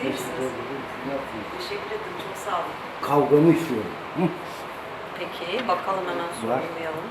Teşekkür ederim. Çok sağ olun. Kavgamı istiyorum. Hı? Peki bakalım hemen sorgulayalım.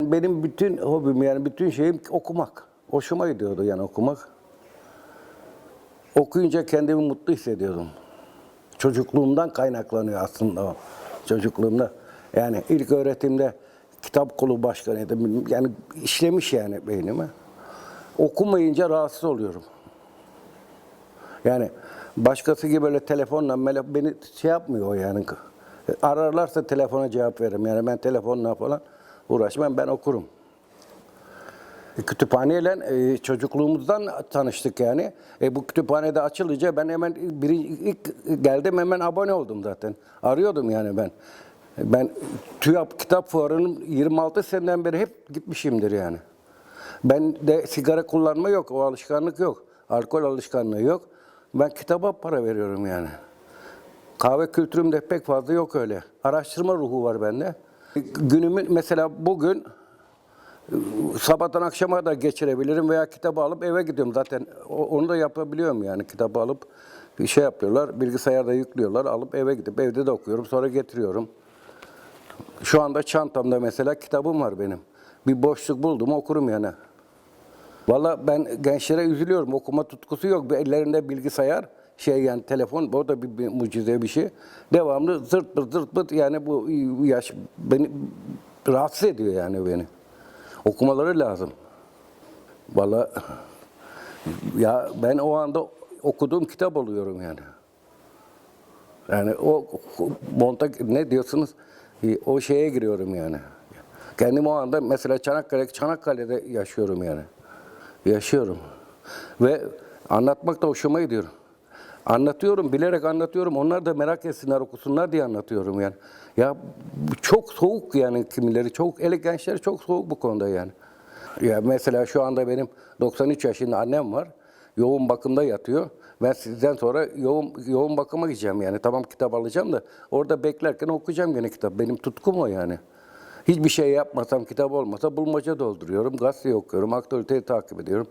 Benim bütün hobim yani bütün şeyim okumak. Hoşuma gidiyordu yani okumak. Okuyunca kendimi mutlu hissediyordum. Çocukluğumdan kaynaklanıyor aslında o. Çocukluğumda. Yani ilk öğretimde kitap kolu başkanıydım. Yani işlemiş yani beynime. Okumayınca rahatsız oluyorum. Yani başkası gibi böyle telefonla beni şey yapmıyor yani. Ararlarsa telefona cevap veririm. Yani ben telefonla falan uğraşmam. Ben okurum. E, Kütüphaneyle e, çocukluğumuzdan tanıştık yani. E, bu kütüphanede açılınca ben hemen biri, ilk geldim hemen abone oldum zaten. Arıyordum yani ben. Ben TÜYAP Kitap Fuarı'nın 26 seneden beri hep gitmişimdir yani. Ben de sigara kullanma yok, o alışkanlık yok. Alkol alışkanlığı yok. Ben kitaba para veriyorum yani. Kahve kültürüm de pek fazla yok öyle. Araştırma ruhu var bende. Günümü mesela bugün sabahtan akşama da geçirebilirim veya kitabı alıp eve gidiyorum zaten. Onu da yapabiliyorum yani kitabı alıp bir şey yapıyorlar, bilgisayarda yüklüyorlar, alıp eve gidip evde de okuyorum, sonra getiriyorum. Şu anda çantamda mesela kitabım var benim. Bir boşluk buldum okurum yani. Valla ben gençlere üzülüyorum. Okuma tutkusu yok. Ellerinde bilgisayar, şey yani telefon, o da bir, bir mucize bir şey. Devamlı zırt pırt zırt pırt yani bu yaş beni rahatsız ediyor yani beni. Okumaları lazım. Valla ya ben o anda okuduğum kitap oluyorum yani. Yani o monta ne diyorsunuz? E, O şeye giriyorum yani. Kendim o anda mesela Çanakkale, Çanakkale'de yaşıyorum yani. Yaşıyorum. Ve anlatmak da hoşuma gidiyor. Anlatıyorum, bilerek anlatıyorum. Onlar da merak etsinler, okusunlar diye anlatıyorum yani. Ya çok soğuk yani kimileri, çok ele gençler çok soğuk bu konuda yani. Ya mesela şu anda benim 93 yaşında annem var. Yoğun bakımda yatıyor. Ben sizden sonra yoğun yoğun bakıma gideceğim yani. Tamam kitap alacağım da orada beklerken okuyacağım gene kitap. Benim tutkum o yani. Hiçbir şey yapmasam, kitap olmasa bulmaca dolduruyorum, gazete okuyorum, aktualiteyi takip ediyorum.